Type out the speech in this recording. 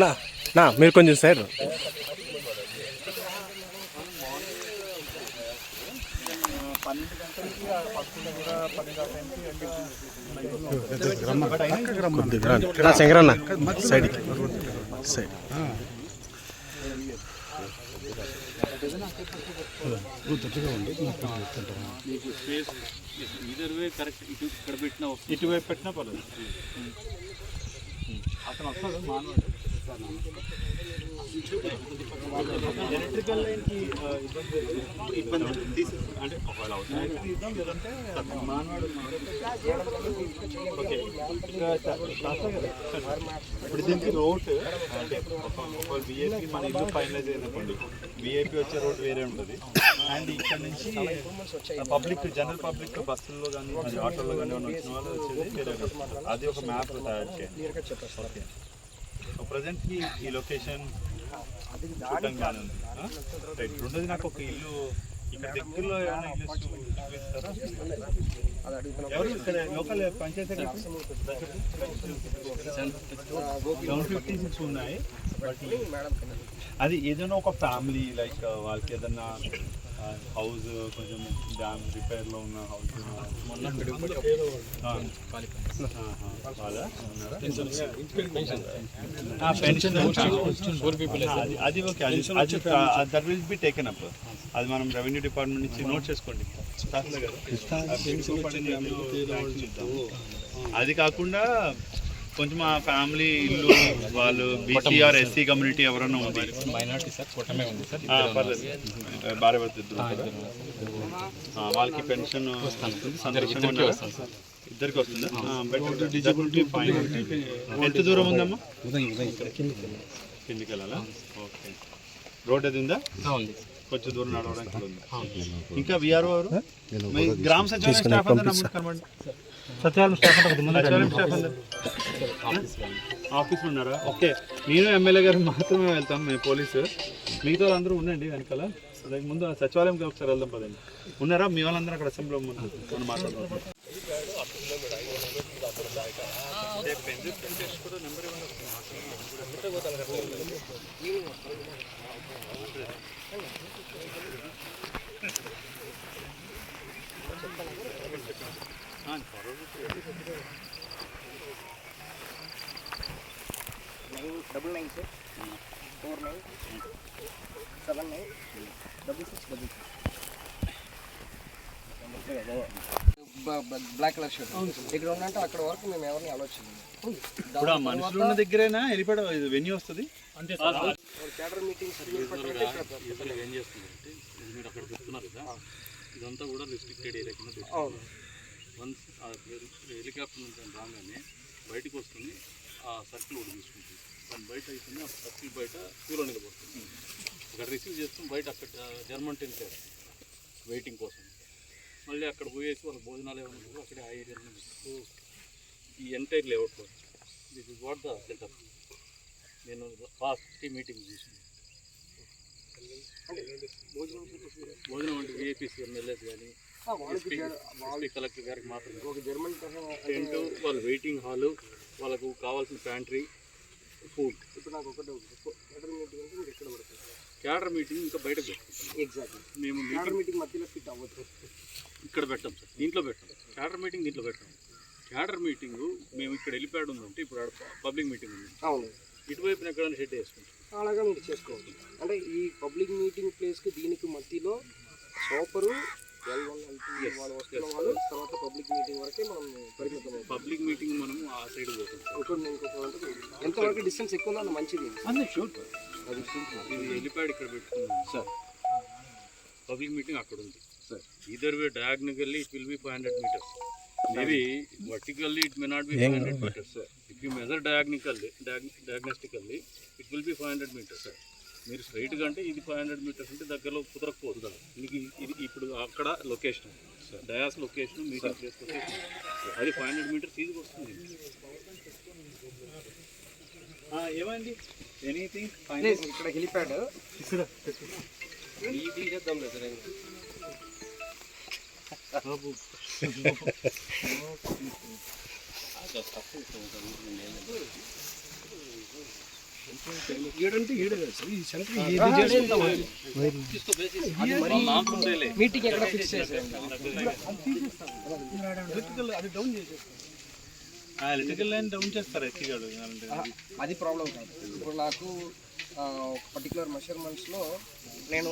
నా నా మీరు కొంచెం సైడ్. నా శంకరన్న సైడ్కి. సైడ్. మీకు స్పేస్ ఇదర్ వే కరెక్ట్ ఇటు ఇక్కడ పెట్టినా ఇటువైపు పెట్టినా పర్లేదు. అతను వస్తాడు మానవుడు. ఎలక్ట్రికల్ లైన్కి ఇబ్బంది ఇబ్బంది తీసి అంటే ఒకవేళ అవసరం అయితే తీద్దాం లేదంటే మానవాడు ఓకే ఇంకా శాస్త్రం కదా ఇప్పుడు దీనికి రోడ్ అంటే ఒకవేళ విఐపి మన ఇల్లు ఫైనలైజ్ అయినప్పండి విఐపి వచ్చే రోడ్ వేరే ఉంటుంది. అండ్ ఇక్కడ నుంచి పబ్లిక్ జనరల్ పబ్లిక్ బస్సుల్లో కానీ ఆటోలో కానీ వచ్చిన వాళ్ళు వచ్చేది వేరే. అది ఒక మ్యాప్ తయారు చేయండి. ఓకే ప్రజెంట్ ఈ ఈ లొకేషన్ చూడంగానే ఉంది. రైట్ రెండోది నాకు ఒక ఇల్లు ఇక్కడ దగ్గరలో ఏమైనా ఇల్లు చూపిస్తారా? ఎవరు ఇక్కడ local panchayat seven fifty six ఉన్నాయి బట్ అది ఏదైనా ఒక ఫ్యామిలీ లైక్ వాళ్ళకి ఏదన్నా హౌస్ కొంచెం డ్యామ్ రిపేర్లో ఉన్న హౌస్. అది అది ఓకే. అది అది that will be taken up అది మనం రెవెన్యూ డిపార్ట్మెంట్ నుంచి నోట్ చేసుకోండి. అది కాకుండా కొంచెం ఆ ఫ్యామిలీ ఇల్లు వాళ్ళు బీసీఆర్ ఎస్సీ కమ్యూనిటీ ఎవరైనా ఉంది? మైనార్టీ సార్ కూటమే ఉంది సార్ పర్లేదు. భార్య భర్త ఇద్దరు వాళ్ళకి పెన్షన్ సంతోషంగా? ఇద్దరికి వస్తుందా? డిజబిలిటీ ఫైన్ ఎంత దూరం ఉందమ్మా? కిందికి వెళ్ళాలా. ఓకే. రోడ్ అది ఉందా? ఉంది. కొంచెం దూరం నడవడానికి ఇంకా విఆర్ఓ మీ గ్రామ సచివాలయం స్టాఫ్ అందరూ సత్యాలం స్టాఫ్ అంటే ముందు సచివాలయం స్టాఫ్ అందరూ ఆఫీస్లో ఉన్నారా? ఓకే. నేను ఎమ్మెల్యే గారు మాత్రమే వెళ్తాం మేము పోలీసు. మిగతా వాళ్ళందరూ ఉండండి వెనకాల. దానికి ముందు సచివాలయంకి ఒకసారి వెళ్దాం పదండి. ఉన్నారా? మీ వాళ్ళందరూ అక్కడ అసెంబ్లీలో ముందు మనం మాట్లాడదాం double nine sir four nine seven nine double six double black colour shirt ఇక్కడ ఉన్నట్టు అక్కడ వరకు మేము ఎవరిని ఆలోచించాము ఇప్పుడు ఆ మనుషులు ఉన్న దగ్గరేనా? వెళ్ళిపోవడం ఇది వెన్యూ వస్తుంది? అంతే సార్ క్యాడర్ ఇతరులు ఏం చేస్తుందంటే ఇది మీరు అక్కడ చెప్తున్నారు కదా ఇదంతా కూడా రిస్ట్రిక్టెడ్ ఏరియా కింద అవును. వన్స్ హెలికాప్టర్ నుంచి రాగానే బయటకు వస్తుంది ఆ సర్కిల్ ఒకటి తీసుకుంటుంది. దాని బయట ఆ సర్కిల్ బయట క్యూలో నిలబడుతుంది అక్కడ రిసీవ్ చేస్తాం బయట అక్కడ జర్మన్ టెన్ వెయిటింగ్ కోసం. మళ్ళీ అక్కడ పోయేసి వాళ్ళ భోజనాలు ఏమైనా అక్కడే ఆ ఏరియా ఈ ఎంటైర్ లేఅవుట్లో this is what the setup నేను ఫాస్ట్ మీటింగ్ చూసాను భోజనం అంటే విఐపీసీ ఎమ్మెల్యేస్ కానీ ఎస్పీ కలెక్టర్ గారికి మాత్రమే. ఒక జర్మన్ టెంట్ వాళ్ళ వెయిటింగ్ హాలు వాళ్ళకు కావాల్సిన ప్యాంట్రీ ఫుడ్ ఇప్పుడు నాకు ఒకటే మీటింగ్ అంటే ఎక్కడ పడుతుంది మీటింగ్ ఇంకా బయట పెట్టుకుంటాం ఎగ్జాక్ట్లీ మేము క్యాడర్ మీటింగ్ మధ్యలో ఫిట్ అవ్వదు ఇక్కడ పెట్టాం సార్. దీంట్లో పెట్టాం. క్యాడర్ మీటింగ్ దీంట్లో పెట్టాం. క్యాడర్ మీటింగ్ మేము ఇక్కడ వెళ్ళిపోయాడు ఉందంటే ఇప్పుడు పబ్లిక్ మీటింగ్ ఉంది. అవును. ఇటువైపున ఎక్కడైనా షెడ్ వేసుకుంటాం. అలాగా మీరు చేసుకోవాలి అంటే ఈ పబ్లిక్ మీటింగ్ ప్లేస్కి దీనికి మధ్యలో సోపరు ఎల్ వన్ ఎల్ టూ వాళ్ళు వస్తున్న వాళ్ళు తర్వాత పబ్లిక్ మీటింగ్ వరకే మనం పరిమితం అవుతాం. పబ్లిక్ మీటింగ్ మనం ఆ సైడ్ పోతాం. సార్ ఒకటి ఇంకొక అంటే ఎంతవరకు డిస్టెన్స్ ఎక్కువ ఉందో మంచిది. షూర్ అది. ఇది హెలిప్యాడ్ ఇక్కడ పెట్టుకున్నాం. సార్ పబ్లిక్ మీటింగ్ అక్కడ ఉంది. Sir either way diagonally it will be 500 meters. Maybe vertically it may not be 500 meters sir. If you measure diagonally diag- diagnostically it will be 500 meters sir. మీరు స్ట్రైట్గా అంటే ఇది five hundred metres అంటే దగ్గరలో కుదరకపోదు మీకు ఇది ఇప్పుడు అక్కడ location dais location meeting place location అది ఫైవ్ హండ్రెడ్ మీటర్స్ ఈజీగా వస్తుంది. ఏమైంది? ఎనీథింగ్ ఇక్కడ హెలిప్యాడ్ తీసేద్దాం లేదు సార్ ఈడంటే ఈడే కదా సార్. ఈ సెంటర్ ఇది చేసుకుంటాం అది మరి మీటింగ్ ఎక్కడ ఫిక్స్ ఎలక్ట్రికల్ అది డౌన్ ఎలక్ట్రికల్ లైన్ డౌన్ చేస్తారు అది ప్రాబ్లం కాదు. ఇప్పుడు నాకు ఆ, ఒక పర్టికులర్ మెషర్మెంట్స్లో నేను